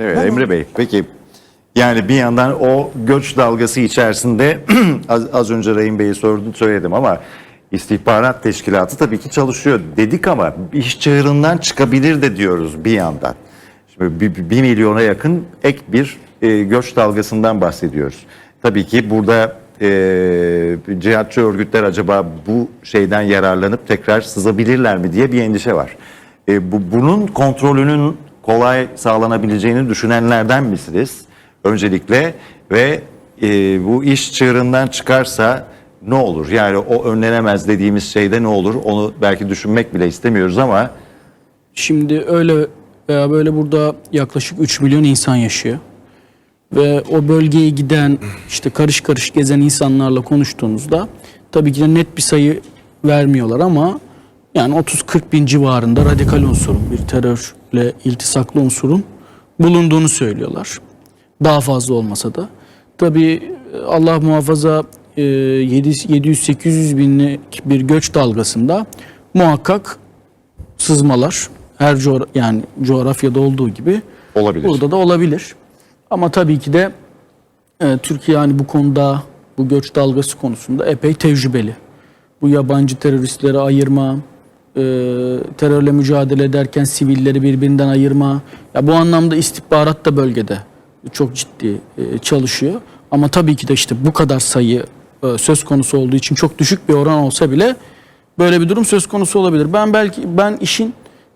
Evet Emre Bey peki yani bir yandan o göç dalgası içerisinde az, az önce Rahim Bey'i sordum söyledim ama istihbarat teşkilatı tabii ki çalışıyor dedik ama iş çığırından çıkabilir de diyoruz bir yandan. Şimdi bir- bir milyona yakın ek bir e, göç dalgasından bahsediyoruz. Tabii ki burada e, cihatçı örgütler acaba bu şeyden yararlanıp tekrar sızabilirler mi diye bir endişe var. E, bu, bunun kontrolünün kolay sağlanabileceğini düşünenlerden misiniz? Öncelikle ve e, bu iş çığırından çıkarsa ne olur? Yani o önlenemez dediğimiz şeyde ne olur? Onu belki düşünmek bile istemiyoruz ama Şimdi öyle veya böyle burada yaklaşık 3 milyon insan yaşıyor. Ve o bölgeye giden işte karış karış gezen insanlarla konuştuğunuzda tabii ki de net bir sayı vermiyorlar ama yani 30-40 bin civarında radikal unsurun bir terörle iltisaklı unsurun bulunduğunu söylüyorlar. Daha fazla olmasa da. Tabii Allah muhafaza e, 700-800 binlik bir göç dalgasında muhakkak sızmalar her coğra- yani coğrafyada olduğu gibi Olabilir. burada da olabilir. Ama tabii ki de e, Türkiye yani bu konuda bu göç dalgası konusunda epey tecrübeli. Bu yabancı teröristleri ayırma, e, terörle mücadele ederken sivilleri birbirinden ayırma. Ya bu anlamda istihbarat da bölgede çok ciddi e, çalışıyor. Ama tabii ki de işte bu kadar sayı e, söz konusu olduğu için çok düşük bir oran olsa bile böyle bir durum söz konusu olabilir. Ben belki ben işin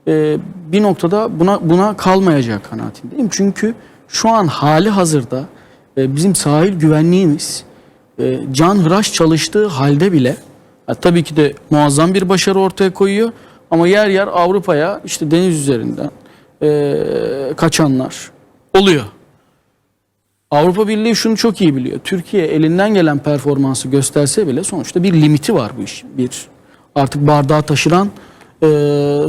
e, bir noktada buna buna kalmayacağı kanaatindeyim. Çünkü şu an hali hazırda e, bizim sahil güvenliğimiz e, can hıraş çalıştığı halde bile ya tabii ki de muazzam bir başarı ortaya koyuyor ama yer yer Avrupa'ya işte deniz üzerinden e, kaçanlar oluyor. Avrupa Birliği şunu çok iyi biliyor. Türkiye elinden gelen performansı gösterse bile sonuçta bir limiti var bu iş. Bir artık bardağı taşıran e,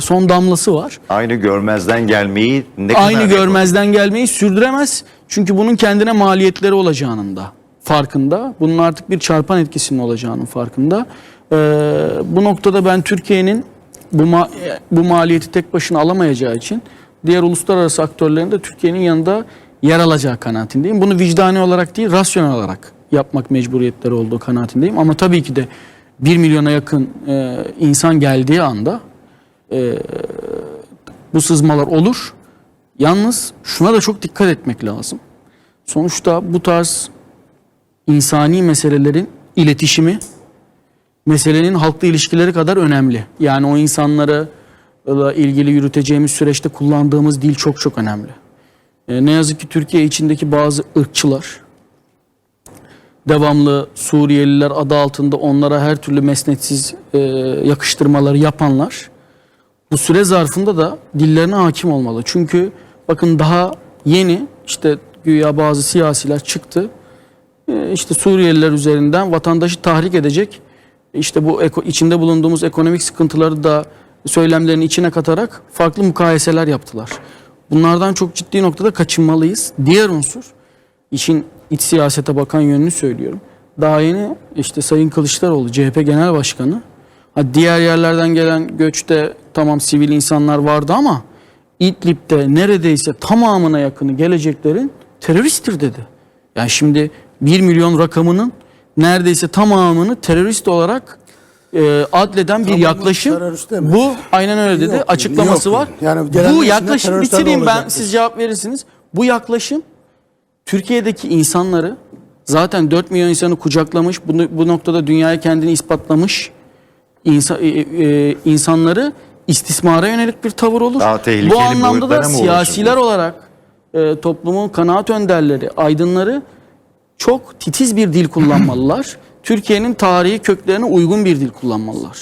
son damlası var. aynı görmezden gelmeyi ne kadar Aynı görmezden gelmeyi sürdüremez. Çünkü bunun kendine maliyetleri olacağının da farkında. Bunun artık bir çarpan etkisinin olacağının farkında. Ee, bu noktada ben Türkiye'nin bu ma- bu maliyeti tek başına alamayacağı için diğer uluslararası aktörlerin de Türkiye'nin yanında yer alacağı kanaatindeyim. Bunu vicdani olarak değil, rasyonel olarak yapmak mecburiyetleri olduğu kanaatindeyim. Ama tabii ki de 1 milyona yakın e, insan geldiği anda bu sızmalar olur. Yalnız şuna da çok dikkat etmek lazım. Sonuçta bu tarz insani meselelerin iletişimi meselenin halkla ilişkileri kadar önemli. Yani o insanlara ilgili yürüteceğimiz süreçte kullandığımız dil çok çok önemli. E, ne yazık ki Türkiye içindeki bazı ırkçılar devamlı Suriyeliler adı altında onlara her türlü mesnetsiz e, yakıştırmaları yapanlar bu süre zarfında da dillerine hakim olmalı. Çünkü bakın daha yeni işte güya bazı siyasiler çıktı. İşte Suriyeliler üzerinden vatandaşı tahrik edecek işte bu içinde bulunduğumuz ekonomik sıkıntıları da söylemlerin içine katarak farklı mukayeseler yaptılar. Bunlardan çok ciddi noktada kaçınmalıyız. Diğer unsur işin iç siyasete bakan yönünü söylüyorum. Daha yeni işte Sayın Kılıçdaroğlu CHP Genel Başkanı ha diğer yerlerden gelen göçte tamam sivil insanlar vardı ama İdlib'de neredeyse tamamına yakını geleceklerin teröristtir dedi. Yani şimdi 1 milyon rakamının neredeyse tamamını terörist olarak e, adleden bir Tamamı yaklaşım. terörist deme. Bu aynen öyle dedi. Yok, Açıklaması yok. var. Yani bu yaklaşım teröristler de bitireyim ben olacaktır. siz cevap verirsiniz. Bu yaklaşım Türkiye'deki insanları zaten 4 milyon insanı kucaklamış. Bunu, bu noktada dünyaya kendini ispatlamış insa, e, e, insanları istismara yönelik bir tavır olur. Daha tehlikeli bu anlamda da boyutlara mı siyasiler olarak e, toplumun kanaat önderleri, aydınları çok titiz bir dil kullanmalılar. Türkiye'nin tarihi köklerine uygun bir dil kullanmalılar.